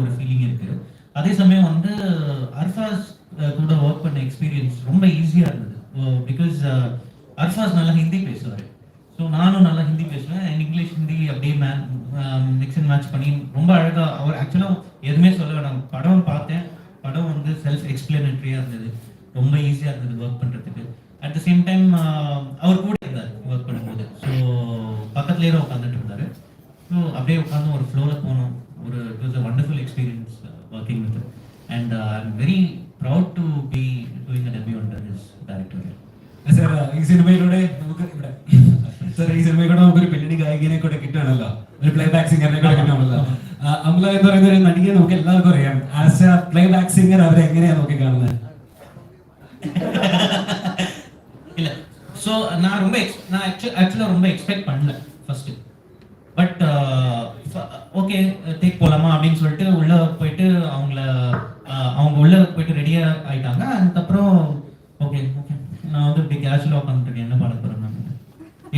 ஒரு ஃபீலிங் இருக்கு. அதே சமயம் வந்து அர்ஃபாஸ் கூட ஒர்க் பண்ண எக்ஸ்பீரியன்ஸ் ரொம்ப ஈஸியா இருந்தது. பிகாஸ் அர்ஃபாஸ் நல்லா ஹிந்தி பேசுவார். ஸோ நானும் நல்லா ஹிந்தி பேசுவேன். இங்கிலீஷ் ஹிந்தி அப்படியே மே மிக்ஸ் அண்ட் மேட்ச் பண்ணி ரொம்ப அழகா அவர் ஆக்சுவலாக எதுவுமே சொல்ல வேணாம். படம் பார்த்தேன். படம் வந்து செல்ஃப் எக்ஸ்பிளனட்ரியாக இருந்தது. ரொம்ப ஈஸியாக இருந்தது ஒர்க் பண்ணுறதுக்கு அட் த சேம் டைம் அவர் கூட இருந்தார் ஒர்க் பண்ணும்போது. ஸோ பக்கத்துலேயே உட்காந்துட்டு இருந்தார். ஸோ அப்படியே உட்காந்து ஒரு ஃப்ளோவில் போனோம். ஒரு it was a wonderful experience working with and I am very proud to be doing a debut under his directorial sir ഈ സിനിമയിലൂടെ നമുക്ക് ഇവിടെ സാർ ഈ സിനിമയിലൂടെ നമുക്കൊരു പിന്നണി ഗായികനെ കൂടെ കിട്ടുകയാണല്ലോ ഒരു പ്ലേ ബാക്ക് സിംഗറിനെ കൂടെ കിട്ടുകയാണല്ലോ അമല എന്ന് പറയുന്ന ഒരു നടിയെ നമുക്ക് എല്ലാവർക്കും അറിയാം as a playback singer അവരെ എങ്ങനെയാ നോക്കി കാണുന്നത് இல்ல சோ நான் ரொம்ப நான் ஆக்சுவலா ரொம்ப எக்ஸ்பெக்ட் பண்ணல ஃபர்ஸ்ட் பட் ஓகே டேக் போலாமா? அப்படின்னு சொல்லிட்டு உள்ள போயிட்டு அவங்கள அவங்க உள்ள போயிட்டு ரெடியா ஆயிட்டாங்க. அதுக்கப்புறம் ஓகே ஓகே நான் வந்து இப்படி கேஷுவலாக உட்காந்துருக்கேன் என்ன பாட போறேன்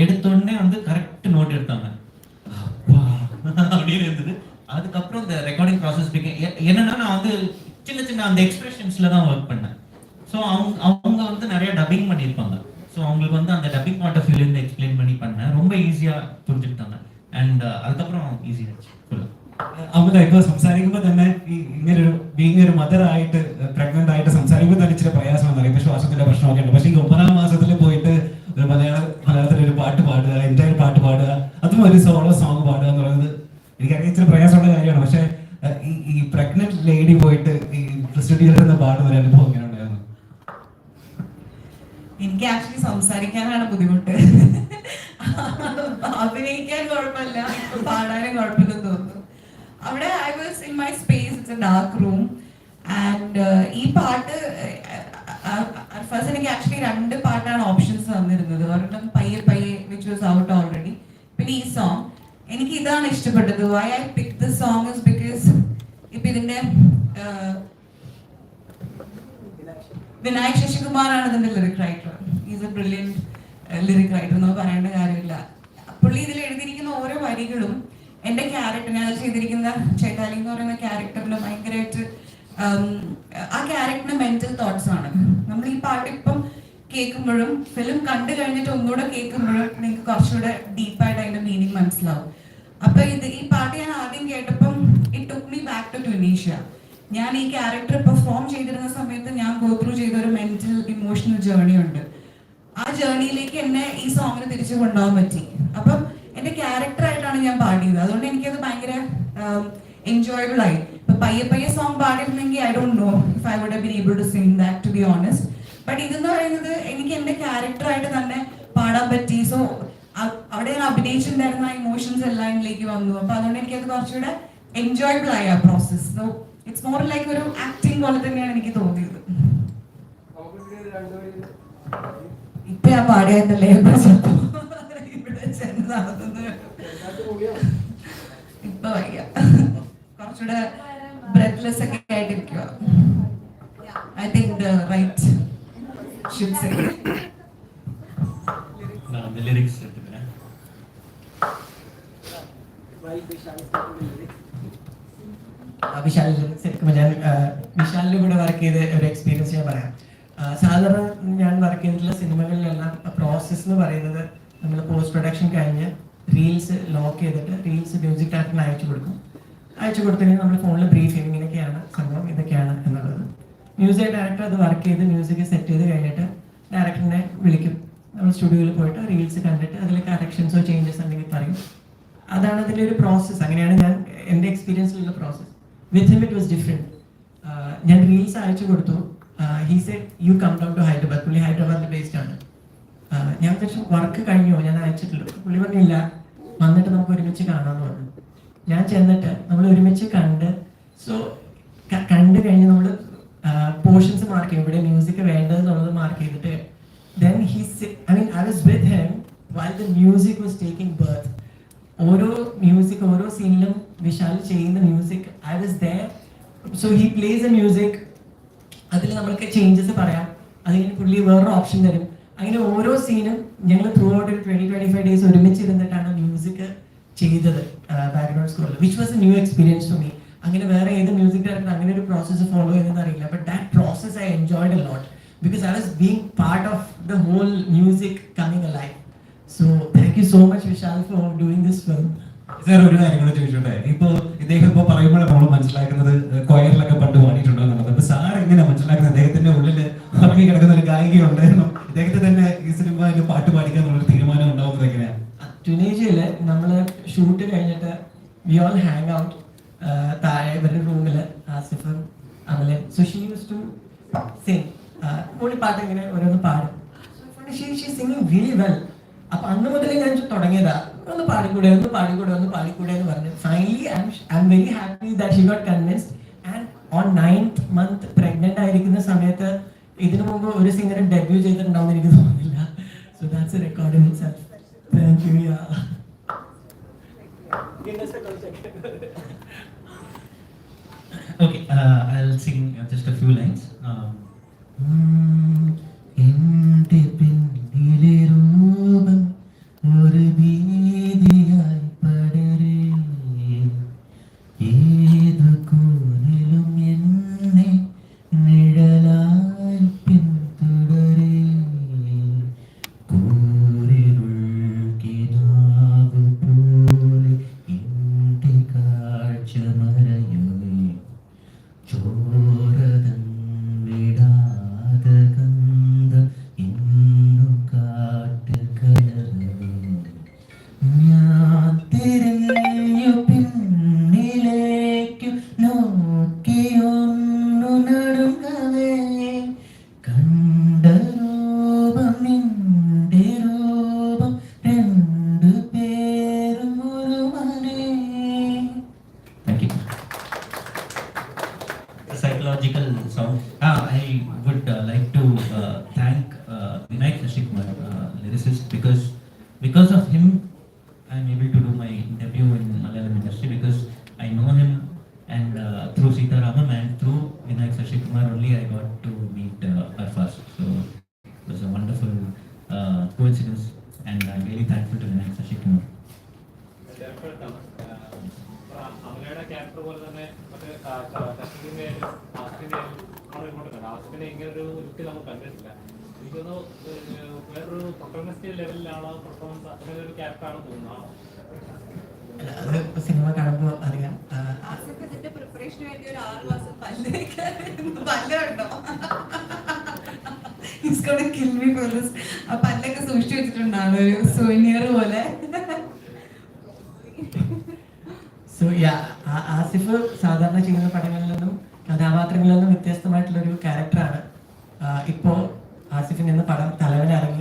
எடுத்தோடனே வந்து கரெக்ட் நோட் எடுத்தாங்க. அப்பா, அப்படின்னு இருந்தது. அதுக்கப்புறம் இந்த ரெக்கார்டிங் ப்ராசஸ் என்னன்னா நான் வந்து சின்ன சின்ன அந்த எக்ஸ்பிரஷன்ஸ்ல தான் ஒர்க் பண்ணேன். ஸோ அவங்க அவங்க வந்து நிறைய டப்பிங் பண்ணியிருப்பாங்க. ஸோ அவங்களுக்கு வந்து அந்த டப்பிங் பாயிண்ட் ஆஃப் வியூலேருந்து எக்ஸ்பிளைன் பண்ணி பண்ணேன். ரொம்ப ஈஸியாக புரிஞ்சுக்கிட்டாங்க. ആൻഡ് അതുക്കപ്പുറം ഈസി അമിത ഇപ്പൊ സംസാരിക്കുമ്പോ തന്നെ ഈ ഇങ്ങനൊരു ബീങ് ഒരു മദർ ആയിട്ട് uh, പ്രഗ്നന്റ് ആയിട്ട് സംസാരിക്കുമ്പോൾ തന്നെ ഇച്ചിരി പ്രയാസമാണ് അറിയാം പക്ഷെ ശ്വാസത്തിന്റെ പ്രശ്നമൊക്കെ ഉണ്ട്. പക്ഷെ ഈ ഒമ്പതാം മാസത്തിൽ പോയിട്ട് ഒരു മലയാള മലയാളത്തിൽ ഒരു പാട്ട് പാടുക എന്റെ ഒരു പാട്ട് പാടുക അതും ഒരു സോളോ സോങ് പാടുക എന്ന് പറയുന്നത് എനിക്കറിയാം ഇച്ചിരി പ്രയാസമുള്ള കാര്യമാണ്. പക്ഷെ uh, ഈ പ്രഗ്നന്റ് ലേഡി പോയിട്ട് ഈ സ്റ്റുഡിയോയിൽ നിന്ന് പാടുന്ന ഒരു അനുഭവം എങ്ങനെ ഉണ്ടായിരുന്നു എനിക്ക് ആക്ച്വലി സംസാരിക്കാനാണ് ബുദ്ധിമുട്ട്. അഭിനയിക്കാൻ കുഴപ്പമില്ല. പാടാനും കുഴപ്പമില്ലെന്ന് തോന്നുന്നു. അവിടെ I was in my space it's a dark room and ഈ പാട്ട് ഫസ്റ്റ് എനിക്ക് ആക്ച്വലി രണ്ട് പാട്ടാണ് ഓപ്ഷൻസ് തന്നിരുന്നത്. ഒരെണ്ണം പയ്യെ പയ്യെ വിച്ച് വാസ് ഔട്ട് ഓൾറെഡി പിന്നെ ഈ സോങ് എനിക്ക് ഇതാണ് ഇഷ്ടപ്പെട്ടത്. Why I pick the song is because ഇപ്പൊ ഇതിന്റെ uh, വിനായക് ശശികുമാറാണ് ഇതിന്റെ lyric writer is a brilliant lyric writer എന്ന് പറയേണ്ട കാര്യമില്ല. പുള്ളി ഇതിൽ എഴുതിയിരിക്കുന്ന ഓരോ വരികളും എന്റെ ക്യാരക്ടർ ഞാൻ ചെയ്തിരിക്കുന്ന ചേട്ടാലി എന്ന് പറയുന്ന ക്യാരക്ടറിന് ഭയങ്കരമായിട്ട് ആ ക്യാരക്ടറിന് മെന്റൽ തോട്ട്സ് ആണ്. നമ്മൾ ഈ പാട്ട് ഇപ്പം കേൾക്കുമ്പോഴും ഫിലിം കണ്ടു കഴിഞ്ഞിട്ട് ഒന്നുകൂടെ കേൾക്കുമ്പോഴും നിങ്ങൾക്ക് കുറച്ചുകൂടെ ഡീപ്പായിട്ട് അതിന്റെ മീനിങ് മനസ്സിലാവും. അപ്പൊ ഇത് ഈ പാട്ട് ഞാൻ ആദ്യം കേട്ടപ്പം it took me back to Tunisia ഞാൻ ഈ ക്യാരക്ടർ പെർഫോം ചെയ്തിരുന്ന സമയത്ത് ഞാൻ ഗോത്രൂ ചെയ്ത ഒരു മെന്റൽ ഇമോഷണൽ ജേർണി ഉണ്ട്. ആ ജേർണിയിലേക്ക് എന്നെ ഈ സോങ്ങിന് തിരിച്ചു കൊണ്ടുപോകാൻ പറ്റി. അപ്പം എന്റെ ക്യാരക്ടർ ആയിട്ടാണ് ഞാൻ പാടിയത്. അതുകൊണ്ട് എനിക്കത് ഭയങ്കര എൻജോയബിൾ ആയി. ഇപ്പൊ പയ്യെ പയ്യെ song പാടിയിരുന്നെങ്കിൽ I don't know if I would been able to sing that to be honest but ഇതെന്ന് പറയുന്നത് എനിക്ക് എന്റെ ക്യാരക്ടർ ആയിട്ട് തന്നെ പാടാൻ പറ്റി. സോ അവിടെ ഞാൻ അഭിനയിച്ചിട്ടുണ്ടായിരുന്ന ഇമോഷൻസ് എല്ലാം ഇതിലേക്ക് വന്നു. അപ്പൊ അതുകൊണ്ട് എനിക്കത് കുറച്ചുകൂടെ എൻജോയബിൾ ആയി ആ process so it's more like ഒരു ആക്ടിങ് പോലെ തന്നെയാണ് എനിക്ക് തോന്നിയത്. ഇപ്പൊ ഞാൻ പാടിയതിന്റെ ഇവിടെ ചെന്ന് നടന്നത് ഇപ്പൊ വയ്യ. കുറച്ചുകൂടെ ബ്രെത്ത്ലെസ് ഒക്കെ ആയിട്ടിരിക്കുക I think right should say lyrics വിശാലിന്റെ വിശാലിന്റെ കൂടെ വർക്ക് ചെയ്ത ഒരു എക്സ്പീരിയൻസ് ഞാൻ പറയാം. സാധാരണ ഞാൻ വർക്ക് ചെയ്തിട്ടുള്ള സിനിമകളിലെല്ലാം പ്രോസസ്സ് എന്ന് പറയുന്നത് നമ്മൾ പോസ്റ്റ് പ്രൊഡക്ഷൻ കഴിഞ്ഞ് റീൽസ് ലോക്ക് ചെയ്തിട്ട് റീൽസ് മ്യൂസിക് ഡയറക്ടറിന് അയച്ചു കൊടുക്കും. അയച്ചു കൊടുത്തിട്ട് നമ്മൾ ഫോണിൽ ബ്രീഫ് ചെയ്യും ഇങ്ങനെയൊക്കെയാണ് സംഭവം ഇതൊക്കെയാണ് എന്നുള്ളത്. മ്യൂസിക് ഡയറക്ടർ അത് വർക്ക് ചെയ്ത് മ്യൂസിക് സെറ്റ് ചെയ്ത് കഴിഞ്ഞിട്ട് ഡയറക്ടറിനെ വിളിക്കും. നമ്മൾ സ്റ്റുഡിയോയിൽ പോയിട്ട് റീൽസ് കണ്ടിട്ട് അതിൽ കറക്ഷൻസോ ചേഞ്ചസ് ഉണ്ടെങ്കിൽ പറയും. അതാണ് അതിന്റെ ഒരു പ്രോസസ്സ് അങ്ങനെയാണ് ഞാൻ എന്റെ എക്സ്പീരിയൻസിലുള്ള process with him it was different ഞാൻ റീൽസ് അയച്ചു കൊടുത്തു. He said you come down to Hyderabad പുള്ളി ഹൈദരാബാദിൽ ബേസ്ഡ് ആണ്. ഞാൻ വിചാരിച്ചു വർക്ക് കഴിഞ്ഞോ ഞാൻ അയച്ചിട്ടുള്ളൂ പുള്ളി പറഞ്ഞില്ല വന്നിട്ട് നമുക്ക് ഒരുമിച്ച് കാണാമെന്ന് പറഞ്ഞു. ഞാൻ ചെന്നിട്ട് നമ്മൾ ഒരുമിച്ച് കണ്ട് സോ കണ്ടു കഴിഞ്ഞ് നമ്മൾ പോർഷൻസ് മാർക്ക് ചെയ്യും ഇവിടെ മ്യൂസിക് വേണ്ടതെന്നുള്ളത് മാർക്ക് ചെയ്തിട്ട് then he I mean I was with him while the music was taking birth ഓരോ മ്യൂസിക് ഓരോ സീനിലും വിശാൽ ചെയ്യുന്ന music I was there so he plays a music അതിൽ നമ്മൾക്ക് ചേഞ്ചസ് പറയാം. അത് കഴിഞ്ഞ് പുള്ളി വേറൊരു ഓപ്ഷൻ തരും. അങ്ങനെ ഓരോ സീനും ഞങ്ങൾ ത്രൂ ഔട്ട് ഒരു ട്വന്റി ട്വന്റി ഫൈവ് ഡേയ്സ് ഒരുമിച്ചിരുന്നിട്ടാണ് മ്യൂസിക് ചെയ്തത് background സ്കോറിൽ which was a new experience to me അങ്ങനെ വേറെ ഏത് മ്യൂസിക് ഡയറക്ടർ അങ്ങനെ ഒരു പ്രോസസ്സ് ഫോളോ ചെയ്യുന്നതെന്ന് അറിയില്ല. But that process I enjoyed a lot because I was being part of the whole music coming a life so thank you so much Vishal for doing this film sir ഒരു കാര്യം കൂടെ ഇപ്പോൾ ഇപ്പൊ ഇദ്ദേഹം ഇപ്പൊ പറയുമ്പോഴാണ് നമ്മൾ മനസ്സിലാക്കുന്നത് കൊയറിലൊക്കെ പണ്ട് പാടിയിട്ടുണ്ടോ എന്നുള്ളത് അപ്പൊ സാർ എങ്ങനെ മനസ്സിലാക്കുന്നത്? അദ്ദേഹത്തിന്റെ ഉള്ളിൽ ഉറങ്ങി കിടക്കുന്ന ഒരു ഗായികയുണ്ട്. എന്നും ഇദ്ദേഹത്തെ തന്നെ ഈ സിനിമയിൽ പാട്ട് പാടിക്കാൻ എന്നുള്ളൊരു തീരുമാനം ഉണ്ടാവുന്നത് എങ്ങനെയാണ്? ടുനീഷ്യയിൽ നമ്മൾ ഷൂട്ട് കഴിഞ്ഞിട്ട് വി ഓൾ ഹാങ് ഔട്ട് താഴെ ഇവരുടെ റൂമിൽ ആസിഫും അമലൻ so she use to sing പുള്ളി പാട്ട് ഇങ്ങനെ ഓരോന്ന് പാടും. She she singing really well അപ്പൊ അന്ന് മുതലേ ഞാൻ തുടങ്ങിയതാ. ഒന്ന് പാടിക്കൂടെ ഒന്ന് പാടിക്കൂടെ ഒന്ന് പാടിക്കൂടെ എന്ന് പറഞ്ഞു. Finally I am very happy that she got convinced and on ninth month pregnant ആയിരിക്കുന്ന സമയത്ത് ഇതിനു മുമ്പ് ഒരു സിംഗർ ഡെബ്യൂ ചെയ്തിട്ടുണ്ടാവും എനിക്ക് തോന്നുന്നില്ല. So that's record in self thank you yeah Okay, uh, I'll sing a few lines few lines. Um, എന്റെ 하늘의 영이 좋은 because because of him, I'm able to do my interview in Malayalam industry because I know him and uh, through Sita Ramam and through Vinayak Sashi Kumar only I got to meet uh, first So it was a wonderful uh, coincidence and I'm really thankful to Vinayak Sashi Kumar. പോലെ തന്നെ മറ്റേ കശ്മീരിന്റെ ആസ്മിനെ ആസ്മിനെ ഇങ്ങനെ ഒരു look നമ്മൾ കണ്ടിട്ടില്ല this. ആ പല്ലൊക്കെ സൂക്ഷിച്ചു വെച്ചിട്ടുണ്ടാണ് ഒരു പോലെ. ആസിഫ് സാധാരണ ചെയ്യുന്ന പടങ്ങളിൽ നിന്നും കഥാപാത്രങ്ങളിൽ നിന്നും വ്യത്യസ്തമായിട്ടുള്ള ഒരു ക്യാരക്ടറാണ് ഇപ്പോ ആസിഫിൽ നിന്ന് പടം തലവനാണ്.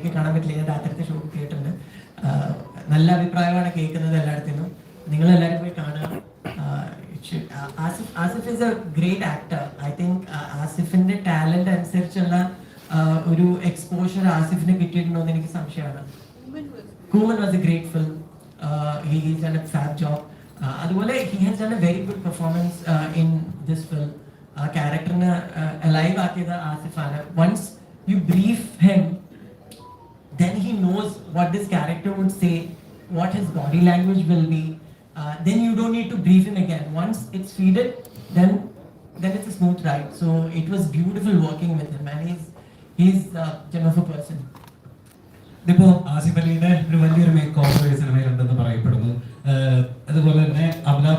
എനിക്ക് കാണാൻ പറ്റില്ല. ഞാൻ രാത്രിത്തെ ഷോ കേട്ടിട്ടുണ്ട്. നല്ല അഭിപ്രായമാണ് കേൾക്കുന്നത് എല്ലായിടത്തു നിന്നും നിങ്ങൾ എല്ലാവരും പോയി ആ, Asif Asif is a great actor I think ആസിഫിന്റെ talent അനുസരിച്ചുള്ള ഒരു എക്സ്പോഷർ ആസിഫിന് കിട്ടിയിട്ടുണ്ടോ എന്ന് എനിക്ക് സംശയമാണ്. Kooman was a great film he done a fab job അതുപോലെ he has done a very good performance in this film ആ ക്യാരക്ടറിനെ ലൈവ് ആക്കിയത് ആസിഫാണ്. Once you brief him knows what this character would say, what his body language will be. Uh, then you don't need to brief him again. Once it's feeded, then then it's a smooth ride. So it was beautiful working with him, and he's he's uh, gem of a person. ഇതിപ്പോ ആസിഫ് അലിയുടെ ഒരു വലിയൊരു make of സിനിമയിലുണ്ടെന്ന് പറയപ്പെടുന്നു അതുപോലെ തന്നെ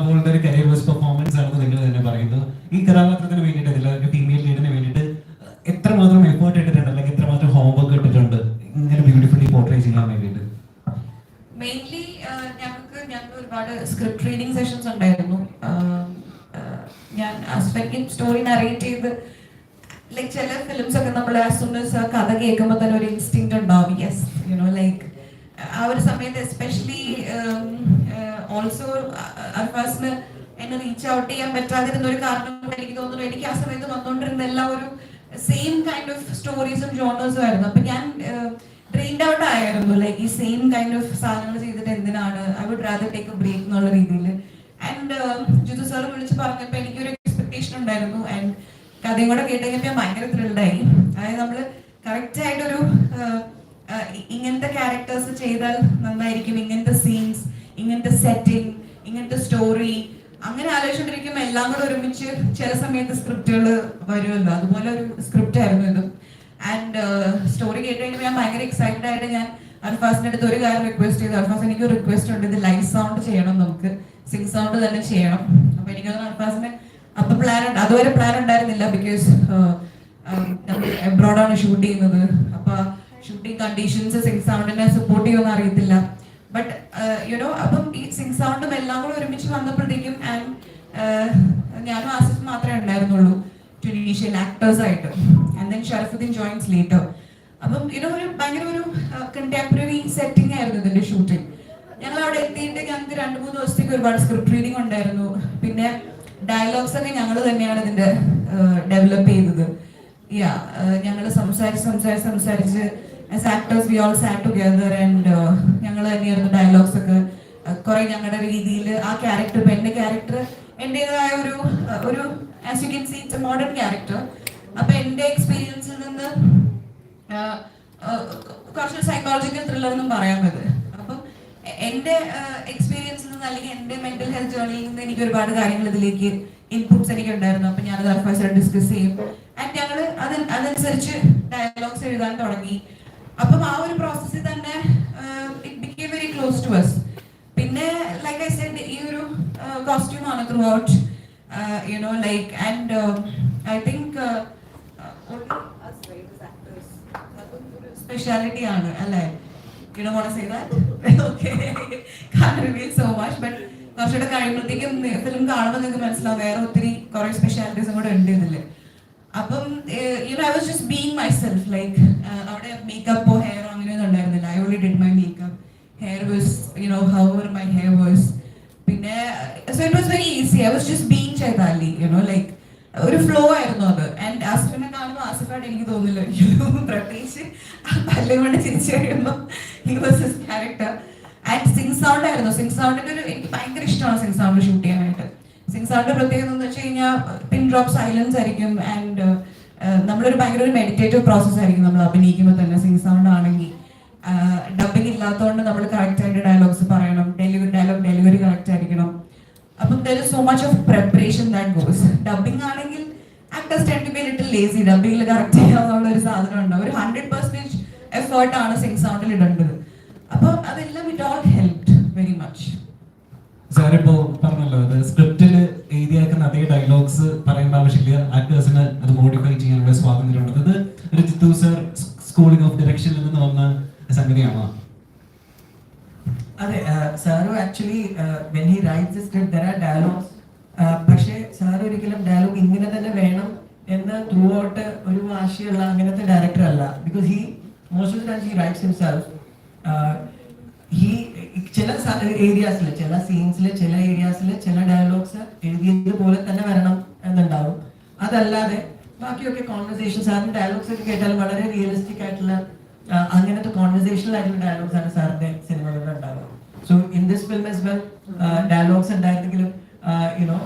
പോളുടെ ഒരു career base performance ആണെന്ന് നിങ്ങൾ തന്നെ പറയുന്നു ഈ കഥാപാത്രത്തിന് വേണ്ടിയിട്ട് അതിൽ ഫീമെയിൽ ലീഡിന് വേണ്ടിയിട്ട് എത്രമാത്രം എഫേർട്ട് ഇട്ടിട്ടുണ്ട് അല്ലെങ്കിൽ എത്രമാത്രം ഹോംവർക്ക് ഇട്ടിട്ടുണ്ട് ഇങ്ങനെ ബ്യൂട്ടിഫുള്ളി പോർട്രേ ചെയ്യാൻ വേണ്ടിയിട്ട്? മെയിൻലി ഞങ്ങൾക്ക് ഞങ്ങൾക്ക് ഒരുപാട് സ്ക്രിപ്റ്റ് റീഡിംഗ് സെഷൻസ് ഉണ്ടായിരുന്നു. ഞാൻ സ്റ്റോറി നറേറ്റ് ചെയ്ത് ലൈക്ക് ചില ഫിലിംസ് ഒക്കെ നമ്മൾ ആസ് കഥ കേൾക്കുമ്പോൾ തന്നെ ഒരു ഇൻസ്റ്റിങ് ഉണ്ടാവും. യെസ് യുനോ ലൈക്ക് ആ ഒരു സമയത്ത് എസ്പെഷ്യലി ഓൾസോ അർഫാസിന് എന്നെ റീച്ച് ഔട്ട് ചെയ്യാൻ പറ്റാതിരുന്ന ഒരു കാരണം എനിക്ക് തോന്നുന്നു എനിക്ക് ആ സമയത്ത് വന്നുകൊണ്ടിരുന്ന എല്ലാ ഒരു സെയിം കൈൻഡ് ഓഫ് സ്റ്റോറീസും ജോണേഴ്സും ആയിരുന്നു. അപ്പൊ ഞാൻ ഡ്രെയിൻഡ് ഔട്ട് ആയിരുന്നു ലൈക്ക് ഈ സെയിം കൈൻഡ് ഓഫ് സാധനങ്ങൾ ചെയ്തിട്ട് എന്തിനാണ് I would rather take a break എന്നുള്ള രീതിയിൽ ആൻഡ് ജിതു സാർ വിളിച്ച് പറഞ്ഞപ്പോൾ എനിക്കൊരു എക്സ്പെക്ടേഷൻ ഉണ്ടായിരുന്നു. ആൻഡ് കഥയും കൂടെ കേട്ട് കഴിഞ്ഞപ്പോൾ ഞാൻ ഭയങ്കര ത്രിൽഡായി അതായത് നമ്മൾ കറക്റ്റ് ആയിട്ടൊരു ആഹ്, ഇ- ഇങ്ങനത്തെ ക്യാരക്ടേഴ്സ് ചെയ്താൽ നന്നായിരിക്കും. ഇങ്ങനത്തെ സീൻസ് ഇങ്ങനത്തെ സെറ്റിംഗ് ഇങ്ങനത്തെ സ്റ്റോറി അങ്ങനെ ആലോചിച്ചുകൊണ്ടിരിക്കുമ്പോൾ എല്ലാം കൂടെ ഒരുമിച്ച് ചില സമയത്ത് സ്ക്രിപ്റ്റുകൾ വരുമല്ലോ. അതുപോലെ ഒരു സ്ക്രിപ്റ്റ് ആയിരുന്നു ഇതും. ആൻഡ് സ്റ്റോറി കേട്ട് കഴിഞ്ഞപ്പോൾ ഞാൻ ഭയങ്കര എക്സൈറ്റഡ് ആയിട്ട് ഞാൻ അൽഫാസിന്റെ അടുത്ത് ഒരു കാര്യം റിക്വസ്റ്റ് ചെയ്തു. അൽഫാസ് എനിക്ക് റിക്വസ്റ്റ് ഉണ്ട്. ഇത് ലൈവ് സൗണ്ട് ചെയ്യണം നമുക്ക്. സിംഗ് സൗണ്ട് തന്നെ ചെയ്യണം. അപ്പൊ എനിക്ക് തോന്നുന്നു അൽഫാസിന് അപ്പൊ പ്ലാൻ അതുവരെ പ്ലാൻ ഉണ്ടായിരുന്നില്ല ബിക്കോസ് നമ്മൾ എബ്രോഡാണ് ഷൂട്ട് ചെയ്യുന്നത്. അപ്പൊ ഷൂട്ടിംഗ് കണ്ടീഷൻസ് സിംഗ് സൗണ്ടിനെ സപ്പോർട്ട് ചെയ്യുമെന്ന് അറിയത്തില്ല. ബട്ട് യുനോ അപ്പം ഈ സിംഗ് സൗണ്ടും എല്ലാം കൂടെ ഒരുമിച്ച് വന്നപ്പോഴത്തേക്കും ആൻഡ് ഞാനും ആസിഫ് മാത്രമേ ഉണ്ടായിരുന്നുള്ളൂ. ട്വിനീഷ്യൻ ആക്ടേഴ്സ് ആയിട്ട്. And then Sharafudheen joins later അപ്പം ഇത് ഒരു ഭയങ്കര ഒരു കണ്ടംപററി സെറ്റിംഗ് ആയിരുന്നു ഇതിന്റെ ഷൂട്ടിംഗ് ഞങ്ങൾ അവിടെ എത്തിയിട്ട് ഞങ്ങൾക്ക് രണ്ട് മൂന്ന് ദിവസത്തേക്ക് ഒരുപാട് സ്ക്രിപ്റ്റ് റീഡിംഗ് ഉണ്ടായിരുന്നു. പിന്നെ ഡയലോഗ്സ് ഒക്കെ ഞങ്ങൾ തന്നെയാണ് ഇതിന്റെ ഡെവലപ്പ് ചെയ്തത്. യാ ഞങ്ങൾ സംസാരിച്ച് സംസാരിച്ച് സംസാരിച്ച് as actors we all sat together and ഞങ്ങൾ തന്നെയായിരുന്നു ഡയലോഗ്സ് ഒക്കെ കുറെ ഞങ്ങളുടെ രീതിയിൽ ആ ക്യാരക്ടർ ഇപ്പം എന്റെ ക്യാരക്ടർ എന്റെതായ ഒരു ഒരു as you can see it's a modern character അപ്പൊ എന്റെ എക്സ്പീരിയൻസിൽ നിന്ന് കുറച്ച് സൈക്കോളജിക്കൽ ത്രില്ലർ എന്നും പറയാൻ പറ്റും അപ്പം എന്റെ എക്സ്പീരിയൻസിൽ നിന്ന് അല്ലെങ്കിൽ എന്റെ മെന്റൽ ഹെൽത്ത് ജേർണിയിൽ നിന്ന് എനിക്ക് ഒരുപാട് കാര്യങ്ങൾ ഇതിലേക്ക് ഇൻപുട്സ് എനിക്ക് ഉണ്ടായിരുന്നു അപ്പൊ ഞാനത് അർഫാസായിട്ട് ഡിസ്കസ് ചെയ്യും. ആൻഡ് ഞങ്ങൾ അതിൽ അതനുസരിച്ച് ഡയലോഗ്സ് എഴുതാൻ തുടങ്ങി. അപ്പം ആ ഒരു പ്രോസസ്സിൽ തന്നെ it became very close to us പിന്നെ ലൈക്ക് ഐ സെഡ് ഈ ഒരു കോസ്റ്റ്യൂം ആണ് throughout you know like and I think speciality ആണ് അല്ലേ? You don't want to say that? okay. Can't reveal so much, but കുറച്ചുകൂടെ കഴിയുമ്പോഴത്തേക്കും ഫിലിം കാണുമ്പോൾ നിങ്ങൾക്ക് മനസ്സിലാവും വേറെ ഒത്തിരി കുറെ സ്പെഷ്യാലിറ്റീസും കൂടെ ഉണ്ട് ഇതിൽ. അപ്പം you know I was just being myself like അവിടെ മേക്കപ്പോ ഹെയറോ അങ്ങനെയൊന്നും ഉണ്ടായിരുന്നില്ല. I only did my makeup hair was you know how my hair was പിന്നെ so it was very easy I was just being ചെയ്താലി you know like ഒരു flow ആയിരുന്നു അത്. And ആസിഫിനെ കാണുമ്പോൾ ആസിഫായിട്ട് എനിക്ക് തോന്നില്ല പ്രത്യേകിച്ച് പല്ലും കൊണ്ട് ചിരിച്ചു he was his character and sync sound ആയിരുന്നു. സിംഗ് സൗണ്ടിന്റെ ഒരു എനിക്ക് ഭയങ്കര ഇഷ്ടമാണ് സിംഗ് സൗണ്ട് ഷൂട്ട് ചെയ്യാനായിട്ട്. സിംഗ് സൗണ്ട് പ്രത്യേകത എന്ന് വെച്ച് കഴിഞ്ഞാൽ പിൻ ഡ്രോപ്പ് സൈലൻസ് ആയിരിക്കും. ആൻഡ് നമ്മളൊരു ഭയങ്കര ഒരു മെഡിറ്റേറ്റീവ് പ്രോസസ് ആയിരിക്കും നമ്മൾ അഭിനയിക്കുമ്പോൾ തന്നെ സിംഗ് സൗണ്ട് ആണെങ്കിൽ. ഡബിങ് ഇല്ലാത്തതുകൊണ്ട് നമ്മൾ കറക്റ്റ് ആയിട്ട് ഡയലോഗ്സ് പറയണം ഡെലിവറി കറക്റ്റ് ആയിരിക്കണം. അപ്പം there is so much of preparation that goes dubbing ആണെങ്കിൽ ആക്ടേഴ്സ് ടെൻ ലേസി ഡബിങ്ങിൽ കറക്റ്റ് ചെയ്യാന്നുള്ള ഒരു സാധനം ഉണ്ട്. ഒരു ഹൺഡ്രഡ് പെർസെന്റേജ് എഫേർട്ട് ആണ് സിംഗ് സൗണ്ടിൽ ഇടേണ്ടത്. അപ്പം അതെല്ലാം it all helped very much സാറിപ്പോ പറഞ്ഞല്ലോ അത് സ്ക്രിപ്റ്റിൽ എഴുതിയാക്കുന്ന അതേ ഡയലോഗ്സ് പറയേണ്ട ആവശ്യമില്ല. ആക്ടേഴ്സിന് അത് മോഡിഫൈ ചെയ്യാനുള്ള സ്വാതന്ത്ര്യമുണ്ട്. അത് ഒരു ജിത്തു സർ സ്കൂളിംഗ് ഓഫ് ഡയറക്ഷനിൽ നിന്ന് വന്ന സംഗതിയാണോ? അതെ sir actually when he writes script there are dialogues പക്ഷേ സാർ ഒരിക്കലും ഡയലോഗ് ഇങ്ങനെ തന്നെ വേണം എന്ന് ത്രൂ ഔട്ട് ഒരു വാശിയുള്ള അങ്ങനത്തെ ഡയറക്ടർ അല്ല. Because he most of times he writes himself he ചില ഏരിയാസിൽ ചില സീൻസിൽ ചില ഏരിയാസിൽ ചില ഡയലോഗ്സ് എഴുതിയതുപോലെ തന്നെ വരണം എന്നുണ്ടാവും. അതല്ലാതെ ബാക്കിയൊക്കെ കോൺവെർസേഷൻ സാറിന്റെ ഡയലോഗ്സ് ഒക്കെ കേട്ടാൽ വളരെ റിയലിസ്റ്റിക് ആയിട്ടുള്ള അങ്ങനത്തെ കോൺവെർസേഷണൽ ആയിട്ടുള്ള ഡയലോഗ്സ് ആണ് സാറിന്റെ സിനിമകളിൽ ഉണ്ടാവുക. So in this film as well dialogues ഉണ്ടായിരുന്നെങ്കിലും you know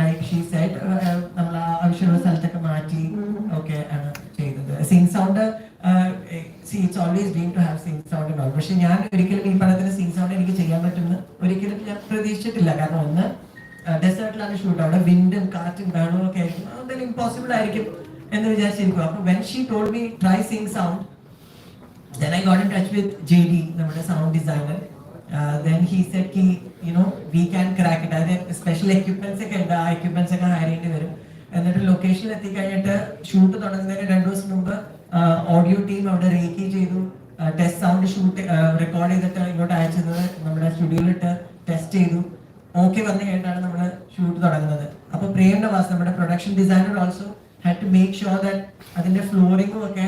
like she set നമ്മൾ ആവശ്യമുള്ള സ്ഥലത്തൊക്കെ മാറ്റി ഒക്കെ ആണ് ചെയ്തത്. Sync sound see it's always dream to have sync sound ഉണ്ടാവും പക്ഷെ ഞാൻ ഒരിക്കലും ഈ പടത്തിന് സിംഗ് സൗണ്ട് എനിക്ക് ചെയ്യാൻ പറ്റുമെന്ന് ഒരിക്കലും ഞാൻ പ്രതീക്ഷിച്ചിട്ടില്ല. കാരണം ഒന്ന് ഡെസേർട്ടിലാണ് ഷൂട്ട് അവിടെ. വിൻഡും കാറ്റും ബഹളവും ഒക്കെ ആയിരിക്കും. അതെന്തായാലും ഇമ്പോസിബിൾ ആയിരിക്കും എന്ന് വിചാരിച്ചിരിക്കും അപ്പൊ when she told me try sync sound then I got in touch with J D നമ്മുടെ sound designer. Uh, then set Ki you know we can crack crack അതായത് സ്പെഷ്യൽ എക്യുപ്മെന്റ്സ് ഒക്കെ ഉണ്ട്. ആ എക്യുപ്മെന്റ്സ് ഒക്കെ ഹയർ ചെയ്യേണ്ടി വരും. എന്നിട്ട് ലൊക്കേഷനിൽ എത്തിക്കഴിഞ്ഞിട്ട് ഷൂട്ട് തുടങ്ങുന്നതിന് രണ്ടു ദിവസം മുമ്പ് ഓഡിയോ ടീം അവിടെ റേക്കി ചെയ്തു. ടെസ്റ്റ് സൗണ്ട് ഷൂട്ട് റെക്കോർഡ് ചെയ്തിട്ട് ഇങ്ങോട്ട് അയച്ചത് നമ്മുടെ സ്റ്റുഡിയോയിലിട്ട് ടെസ്റ്റ് ചെയ്തു. ഓക്കെ വന്നു കഴിഞ്ഞിട്ടാണ് നമ്മൾ ഷൂട്ട് തുടങ്ങുന്നത്. അപ്പൊ പ്രിയന്റെ വാസ് നമ്മുടെ production designer also had to make sure that അതിന്റെ ഫ്ലോറിംഗും ഒക്കെ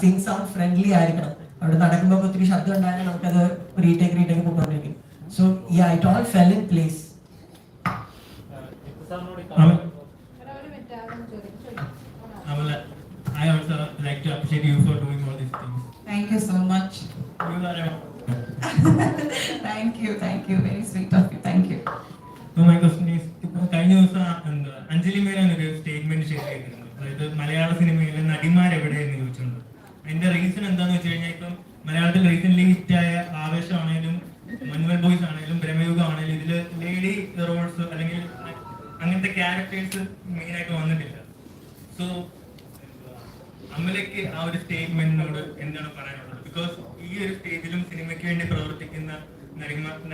സിങ് സൗണ്ട് ഫ്രണ്ട്ലി ആയിരിക്കണം. അവിടെ നടക്കുമ്പോൾ ഒത്തിരി ശബ്ദം ഉണ്ടായാലും നമുക്കത് റീടേക്ക് റീടേക്ക് പോയിക്കൊണ്ടിരിക്കും. സോ ഈ it all fell in place I also like to appreciate you for doing all these things. Thank you so much You are a, thank you thank you very sweet of you thank you so my question is, കഴിഞ്ഞ ദിവസം അഞ്ജലി മേനോൻ ഒരു statement share ചെയ്തിട്ടുണ്ട് അതായത് മലയാള സിനിമയിലെ നടിമാർ എവിടെയെന്ന് ചോദിച്ചിട്ടുണ്ട്? അതിന്റെ reason എന്താന്ന് വെച്ച് കഴിഞ്ഞാൽ ഇപ്പം മലയാളത്തിൽ റീസെന്റ് ഹിറ്റായ ആവേശമാണേലും മനുവൽ ബോയ്സ് ആണെങ്കിലും ബ്രഹ്മയുഗം ആണെങ്കിലും ഇതിൽ ലേഡി റോൾസ് അല്ലെങ്കിൽ അങ്ങനത്തെ ക്യാരക്ടേഴ്സ് മെയിൻ ആയിട്ട് വന്നിട്ടില്ല. സോ അമലയ്ക്ക് ആ ഒരു സ്റ്റേറ്റ്മെന്റിനോട് എന്താണ് പറയാനുള്ളത്? ബിക്കോസ് ഈ ഒരു സ്റ്റേജിലും സിനിമയ്ക്ക് വേണ്ടി പ്രവർത്തിക്കുന്ന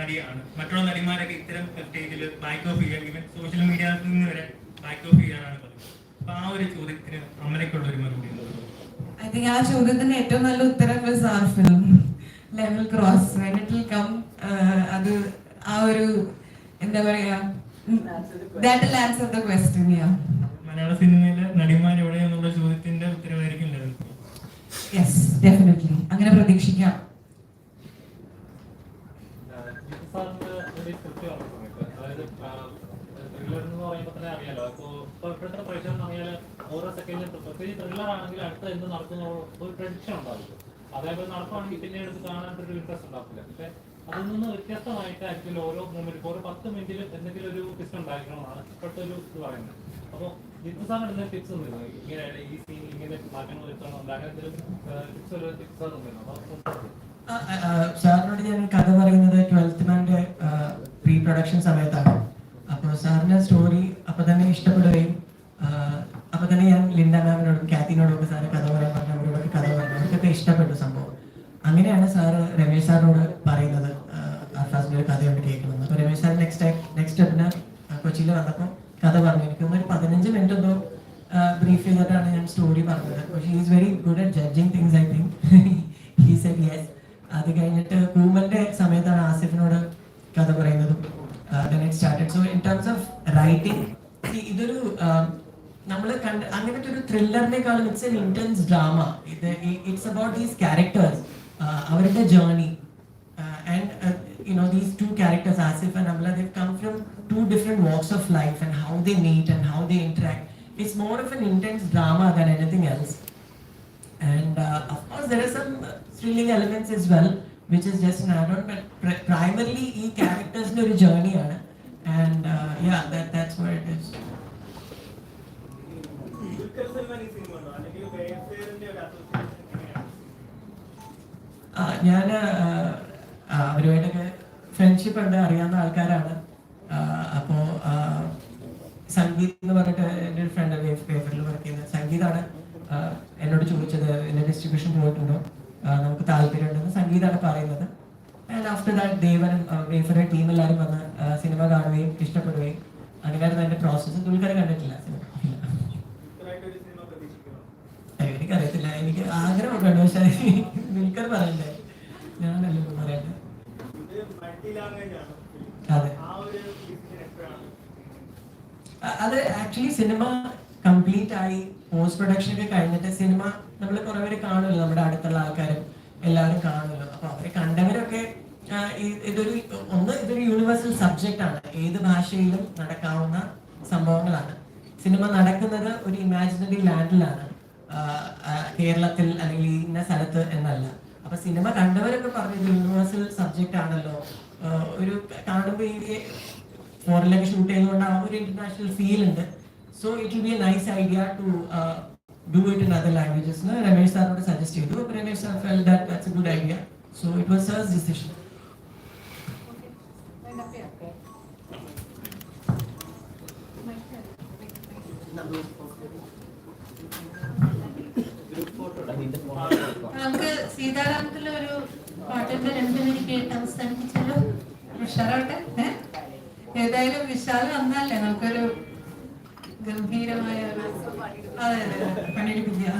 നടിയാണ്. മറ്റുള്ള നടിമാരൊക്കെ ഇത്തരം സ്റ്റേജിൽ ബാക്ക് ഓഫ് ചെയ്യാൻ ഇവൻ സോഷ്യൽ മീഡിയയിൽ നിന്ന് വരെ ബാക്ക് ഓഫ് ചെയ്യാനാണ് പതിവ്. അപ്പൊ ആ ഒരു ചോദ്യത്തിന് അമലയ്ക്കുള്ള ഒരു മറുപടി തിങ്ക് ആ ചോദ്യത്തിന് ഏറ്റവും നല്ല ഉത്തരം was our film Level Cross. Come uh, അത് ആ ഒരു എന്താ പറയാ? will answer the question yeah. മലയാള സിനിമയിലെ നടിമാർ എവിടെ എന്നുള്ള ചോദ്യത്തിന്റെ ഉത്തരവായിരിക്കും യെസ് ഡെഫിനറ്റ്ലി പ്രത്യേകിച്ച് ആണെങ്കിൽ അടുത്ത എന്ത് നടക്കുന്ന ഒരു പ്രഡിക്ഷൻ ഉണ്ടാവില്ല. അതേപോലെ നടക്കുകയാണെങ്കിൽ പിന്നെ എടുത്ത് കാണാനായിട്ട് ഒരു ഇൻട്രസ്റ്റ് ഉണ്ടാവില്ല. പക്ഷെ അതിൽ നിന്ന് വ്യത്യസ്തമായിട്ടായിരിക്കും ഓരോ മൂമെന്റ് ഓരോ പത്ത് മിനിറ്റിൽ എന്തെങ്കിലും ഒരു ടിപ്സ് ഉണ്ടായിരിക്കണമെന്നാണ് ഇപ്പോഴത്തെ ഒരു ഇത് പറയുന്നത്. അപ്പോൾ ജിത്തു സാറിന് എന്തെങ്കിലും ടിപ്സ് ഒന്നുമില്ല ഇങ്ങനെ ഈ സീൻ ഇങ്ങനെ മാറ്റങ്ങൾ വരുത്തണം. അങ്ങനെ എന്തെങ്കിലും ടിപ്സ് ഒരു ടിപ്സ് ആ, സാറിനോട് ഞാൻ കഥ പറയുന്നത് ട്വൽത്ത് മാന്റെ പ്രീ പ്രൊഡക്ഷൻ സമയത്താണ്. അപ്പോൾ സാറിന്റെ സ്റ്റോറി അപ്പോൾ തന്നെ ഇഷ്ടപ്പെടുകയും അപ്പൊ തന്നെ ഞാൻ ലിൻഡ മാമിനോടും കാത്തിനോടും ഒക്കെ സാറ് കഥ പറയാൻ പറഞ്ഞു അവരോടൊക്കെ കഥ പറഞ്ഞു അവർക്കൊക്കെ ഇഷ്ടപ്പെട്ടു സംഭവം. അങ്ങനെയാണ് സാറ് രമേശ് സാറിനോട് പറയുന്നത് അർഫാസിന്റെ ഒരു കഥയോട് കേൾക്കുന്നത്. അപ്പൊ രമേശ് സാർ നെക്സ്റ്റ് നെക്സ്റ്റ് സ്റ്റെപ്പിന് കൊച്ചിയിൽ വന്നപ്പോൾ കഥ പറഞ്ഞു. എനിക്ക് ഒരു പതിനഞ്ച് മിനിറ്റ് എന്തോ ബ്രീഫ് ചെയ്തിട്ടാണ് ഞാൻ സ്റ്റോറി പറഞ്ഞത്. പക്ഷേ is very good at judging things I think he's said yes അത് കഴിഞ്ഞിട്ട് കൂമന്റെ സമയത്താണ് ആസിഫിനോട് കഥ പറയുന്നതും started so in terms of writing ഇതൊരു നമ്മൾ കണ്ട അങ്ങനത്തെ ഒരു ത്രില്ലറിനേക്കാളും ഇറ്റ്സ് എൻ ഇന്റൻസ് ഡ്രാമ ഇത് ഇറ്റ്സ് അബൌട്ട് ദീസ് ക്യാരക്ടേഴ്സ് അവരുടെ journey and uh, you know these two characters Asif and Amla they've come from two different walks of life and how they meet and how they interact. It's more of an intense drama than anything else. And uh, of course there are some thrilling elements as well which is just an add-on but primarily e characters know journey and uh, yeah that's where it is. ഞാൻ അവരുമായിട്ടൊക്കെ friendship ഉണ്ട് അറിയാവുന്ന ആൾക്കാരാണ്. അപ്പോ സംഗീത് എന്ന് പറഞ്ഞിട്ട് എന്റെ ഒരു front പേപ്പറിൽ വർക്ക് ചെയ്യുന്ന. സംഗീതാണ് എന്നോട് ചോദിച്ചത് എന്റെ ഡിസ്ട്രിബ്യൂഷൻ പോയിട്ടുണ്ടോ? നമുക്ക് താല്പര്യമുണ്ടെന്ന് സംഗീതാണ് പറയുന്നത്. ആൻഡ് ആഫ്റ്റർ ദാറ്റ് ദേവനും വേഫറുടെ ടീം എല്ലാവരും വന്ന് സിനിമ കാണുകയും ഇഷ്ടപ്പെടുകയും. അങ്ങനെയായിരുന്നു എന്റെ പ്രോസസ്സ് ദുൽഖർ കണ്ടിട്ടില്ല. എനിക്ക് ആഗ്രഹമൊക്കെ ഉണ്ട് പക്ഷെ ദുൽഖർ പറയണ്ടേ? ഞാനല്ലോ പറയണ്ടേ? അതെ. അത് ആക്ച്വലി സിനിമ കംപ്ലീറ്റ് ആയി പോസ്റ്റ് പ്രൊഡക്ഷൻ ഒക്കെ കഴിഞ്ഞിട്ട് സിനിമ നമ്മൾ കുറെ പേര് കാണുമല്ലോ നമ്മുടെ അടുത്തുള്ള ആൾക്കാരും എല്ലാവരും കാണുമല്ലോ. അപ്പൊ അവരെ കണ്ടവരൊക്കെ ഇതൊരു ഒന്ന് ഇതൊരു യൂണിവേഴ്സൽ സബ്ജക്റ്റ് ആണ്. ഏത് ഭാഷയിലും നടക്കാവുന്ന സംഭവങ്ങളാണ്. സിനിമ നടക്കുന്നത് ഒരു ഇമാജിനറി ലാൻഡിലാണ് കേരളത്തിൽ അല്ലെങ്കിൽ ഇന്ന സ്ഥലത്ത് എന്നല്ല. അപ്പൊ സിനിമ കണ്ടവരൊക്കെ പറഞ്ഞത് യൂണിവേഴ്സൽ സബ്ജക്റ്റ് ആണല്ലോ. ഒരു കാണുമ്പോൾ ഈ ഫോറിലൊക്കെ ഷൂട്ട് ചെയ്യുന്നതുകൊണ്ട് ആ ഒരു ഇന്റർനാഷണൽ ഫീൽ ഉണ്ട്. So it will be a nice idea to do it in other languages എന്ന് രമേശ് സാറിനോട് സജസ്റ്റ് ചെയ്തു. അപ്പോൾ Ramesh sir felt that that's a good idea so it was hers decision നമുക്ക് സീതാരാമത്തിലെ ഒരു പാട്ടിന്റെ രണ്ട് കേട്ട് അവസാനിപ്പിച്ചല്ലോ ഉഷാറാവട്ടെ? ഏതായാലും വിശാൽ വന്നാലേ നമുക്കൊരു ഗംഭീരമായ ഒരു അതെ അതെ പണിയെടുപ്പിക്കുക.